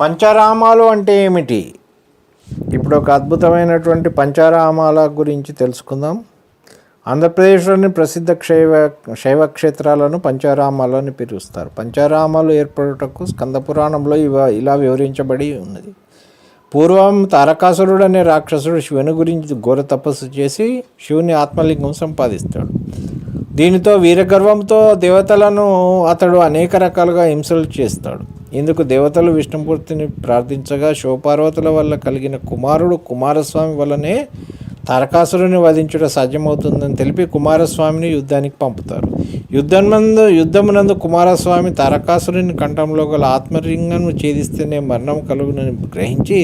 పంచరామాలు అంటే ఏమిటి? ఇప్పుడు ఒక అద్భుతమైనటువంటి పంచరామాల గురించి తెలుసుకుందాం. ఆంధ్రప్రదేశ్లోని ప్రసిద్ధ శైవ శైవ క్షేత్రాలను పంచారామాలని పిలుస్తారు. పంచారామాలు ఏర్పడుటకు స్కందపురాణంలో ఇవ ఇలా వివరించబడి ఉన్నది. పూర్వం తారకాసురుడు అనే రాక్షసుడు శివుని గురించి ఘోర తపస్సు చేసి శివుని ఆత్మలింగం సంపాదిస్తాడు. దీనితో వీరగర్వంతో దేవతలను అతడు అనేక రకాలుగా హింసలు చేస్తాడు. ఇందుకు దేవతలు విష్ణుమూర్తిని ప్రార్థించగా శివపార్వతుల వల్ల కలిగిన కుమారుడు కుమారస్వామి వల్లనే తారకాసురుని వధించుట సాధ్యమవుతుందని తెలిపి కుమారస్వామిని యుద్ధానికి పంపుతారు. యుద్ధమందు యుద్ధమునందు కుమారస్వామి తారకాసురుని కంఠంలో గల ఆత్మలింగను ఛేదిస్తేనే మరణం కలుగునని గ్రహించి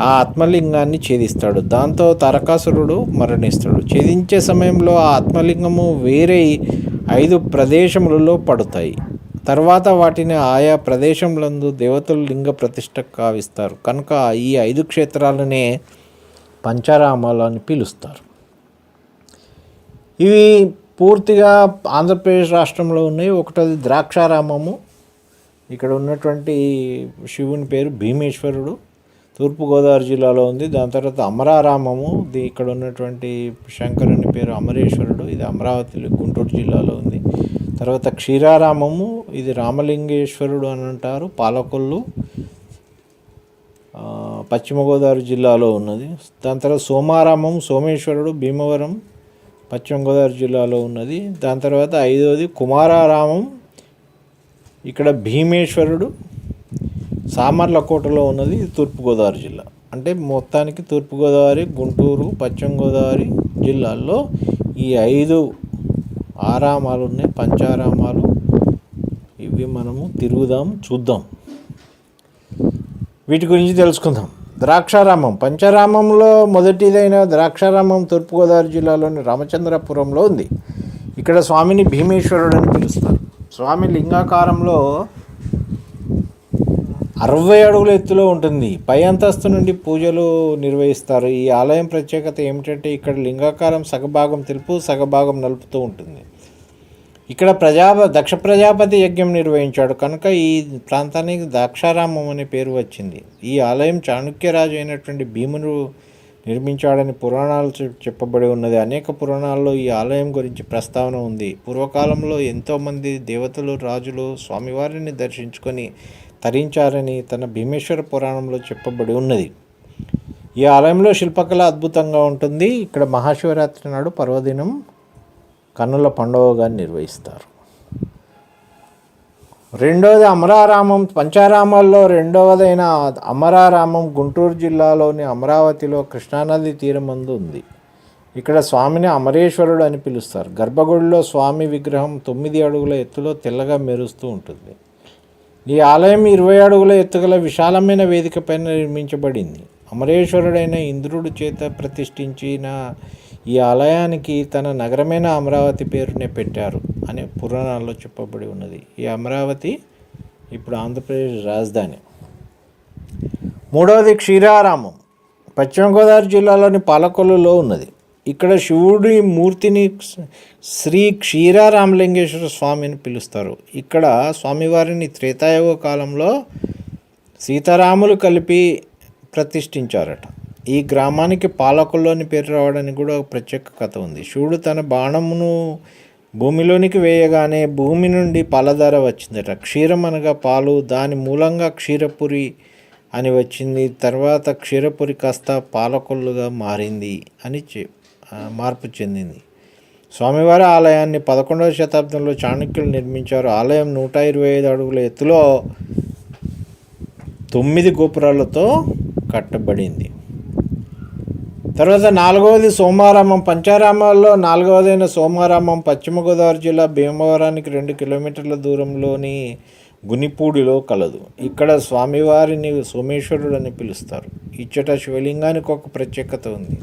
ఆ ఆత్మలింగాన్ని ఛేదిస్తాడు. దాంతో తారకాసురుడు మరణిస్తాడు. ఛేదించే సమయంలో ఆ ఆత్మలింగము వేరే ఐదు ప్రదేశములలో పడతాయి. తర్వాత వాటిని ఆయా ప్రదేశములందు దేవతలు లింగ ప్రతిష్ట కావిస్తారు. కనుక ఈ ఐదు క్షేత్రాలనే పంచారామాలు అని పిలుస్తారు. ఇవి పూర్తిగా ఆంధ్రప్రదేశ్ రాష్ట్రంలో ఉన్నాయి. ఒకటది ద్రాక్షారామము. ఇక్కడ ఉన్నటువంటి శివుని పేరు భీమేశ్వరుడు. తూర్పుగోదావరి జిల్లాలో ఉంది. దాని తర్వాత అమరారామము ఇది ఇక్కడ ఉన్నటువంటి శంకరుని పేరు అమరేశ్వరుడు ఇది అమరావతి గుంటూరు జిల్లాలో ఉంది. తర్వాత క్షీరారామము ఇది రామలింగేశ్వరుడు అని అంటారు పాలకొల్లు పశ్చిమ గోదావరి జిల్లాలో ఉన్నది. దాని తర్వాత సోమారామం సోమేశ్వరుడు భీమవరం పశ్చిమ గోదావరి జిల్లాలో ఉన్నది. దాని తర్వాత ఐదవది కుమారారామం ఇక్కడ భీమేశ్వరుడు సామర్లకోటలో ఉన్నది తూర్పుగోదావరి జిల్లా. అంటే మొత్తానికి తూర్పుగోదావరి గుంటూరు పశ్చిమ గోదావరి జిల్లాల్లో ఈ ఐదు ఆరామాలు ఉన్నాయి. పంచారామాలు. ఇవి మనము తిరుగుదాం చూద్దాం. వీటి గురించి తెలుసుకుందాం. ద్రాక్షారామం. పంచారామంలో మొదటిదైన ద్రాక్షారామం తూర్పుగోదావరి జిల్లాలోని రామచంద్రపురంలో ఉంది. ఇక్కడ స్వామిని భీమేశ్వరుడు అని పిలుస్తారు. స్వామి లింగాకారంలో అరవై అడుగుల ఎత్తులో ఉంటుంది. పై అంతస్తు నుండి పూజలు నిర్వహిస్తారు. ఈ ఆలయం ప్రత్యేకత ఏమిటంటే ఇక్కడ లింగాకారం సగభాగం తెలుపు సగభాగం నలుపుతూ ఉంటుంది. ఇక్కడ ప్రజాప దక్ష ప్రజాపతి యజ్ఞం నిర్వహించాడు. కనుక ఈ ప్రాంతానికి దాక్షారామం అనే పేరు వచ్చింది. ఈ ఆలయం చాణుక్యరాజు అయినటువంటి భీముడు నిర్మించాడని పురాణాలు చెప్పబడి ఉన్నది. అనేక పురాణాల్లో ఈ ఆలయం గురించి ప్రస్తావన ఉంది. పూర్వకాలంలో ఎంతోమంది దేవతలు రాజులు స్వామివారిని దర్శించుకొని తరించారని తన భీమేశ్వర పురాణంలో చెప్పబడి ఉన్నది. ఈ ఆలయంలో శిల్పకళ అద్భుతంగా ఉంటుంది. ఇక్కడ మహాశివరాత్రి నాడు పర్వదినం కన్నుల పండుగగా నిర్వహిస్తారు. రెండవది అమరారామం. పంచారామాల్లో రెండవదైన అమరారామం గుంటూరు జిల్లాలోని అమరావతిలో కృష్ణానది తీరమందు ఉంది. ఇక్కడ స్వామిని అమరేశ్వరుడు అని పిలుస్తారు. గర్భగుడిలో స్వామి విగ్రహం తొమ్మిది అడుగుల ఎత్తులో తెల్లగా మెరుస్తూ ఉంటుంది. ఈ ఆలయం ఇరవై అడుగుల ఎత్తుగల విశాలమైన వేదికపైన నిర్మించబడింది. అమరేశ్వరుడైన ఇంద్రుడు చేత ప్రతిష్ఠించిన ఈ ఆలయానికి తన నగరమైన అమరావతి పేరునే పెట్టారు అనే పురాణాల్లో చెప్పబడి ఉన్నది. ఈ అమరావతి ఇప్పుడు ఆంధ్రప్రదేశ్ రాజధాని. మూడవది క్షీరారామం. పశ్చిమ గోదావరి జిల్లాలోని పాలకొల్లులో ఉన్నది. ఇక్కడ శివుడి మూర్తిని శ్రీ క్షీరారామలింగేశ్వర స్వామిని పిలుస్తారు. ఇక్కడ స్వామివారిని త్రేతాయుగ కాలంలో సీతారాములు కలిపి ప్రతిష్ఠించారట. ఈ గ్రామానికి పాలకుల్లోని పేరు రావడానికి కూడా ఒక ప్రత్యేక కథ ఉంది. శివుడు తన బాణమును భూమిలోనికి వేయగానే భూమి నుండి పాలధార వచ్చిందట. క్షీరం అనగా పాలు దాని మూలంగా క్షీరపురి అని వచ్చింది. తర్వాత క్షీరపురి కాస్త పాలకొల్లుగా మారింది అని చె మార్పు చెందింది. స్వామివారి ఆలయాన్ని పదకొండవ శతాబ్దంలో చాణక్యులు నిర్మించారు. ఆలయం నూట ఇరవై ఐదు అడుగుల ఎత్తులో తొమ్మిది గోపురాలతో కట్టబడింది. తర్వాత నాలుగవది సోమారామం పంచారామాల్లో నాలుగవదైన సోమారామం పశ్చిమ గోదావరి జిల్లా భీమవరానికి రెండు కిలోమీటర్ల దూరంలోని గునిపూడిలో కలదు. ఇక్కడ స్వామివారిని సోమేశ్వరుడు అని పిలుస్తారు. ఇచ్చట శివలింగానికి ఒక ప్రత్యేకత ఉంది.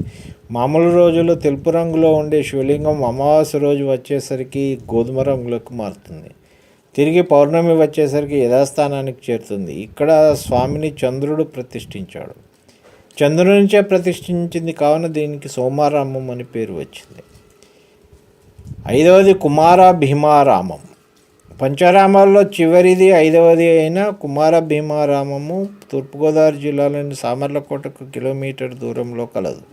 మామూలు రోజుల్లో తెలుపు రంగులో ఉండే శివలింగం అమావాస్య రోజు వచ్చేసరికి గోధుమ రంగులకు మారుతుంది. తిరిగి పౌర్ణమి వచ్చేసరికి యథాస్థానానికి చేరుతుంది. ఇక్కడ స్వామిని చంద్రుడు ప్రతిష్ఠించాడు. చంద్రుడి నుంచే ప్రతిష్ఠించింది కావున దీనికి సోమారామం అని పేరు వచ్చింది. ఐదవది కుమార భీమారామం పంచారామాల్లో చివరిది ఐదవది అయిన కుమార భీమారామము తూర్పుగోదావరి జిల్లాలోని సామర్లకోటకు కిలోమీటర్ దూరంలో కలదు.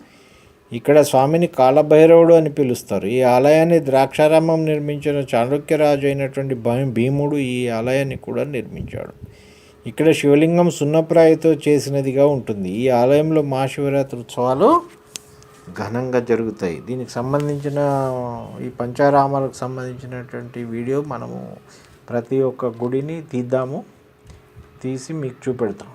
ఇక్కడ స్వామిని కాలభైరవుడు అని పిలుస్తారు. ఈ ఆలయాన్ని ద్రాక్షారామం నిర్మించిన చాళుక్యరాజు అయినటువంటి భీముడు ఈ ఆలయాన్ని కూడా నిర్మించాడు. ఇక్కడ శివలింగం సున్నప్రాయితో చేసినదిగా ఉంటుంది. ఈ ఆలయంలో మహాశివరాత్రి ఉత్సవాలు ఘనంగా జరుగుతాయి. దీనికి సంబంధించిన ఈ పంచారామాలకు సంబంధించినటువంటి వీడియో మనము ప్రతి ఒక్క గుడిని తీద్దాము. తీసి మీకు చూపెడతాం.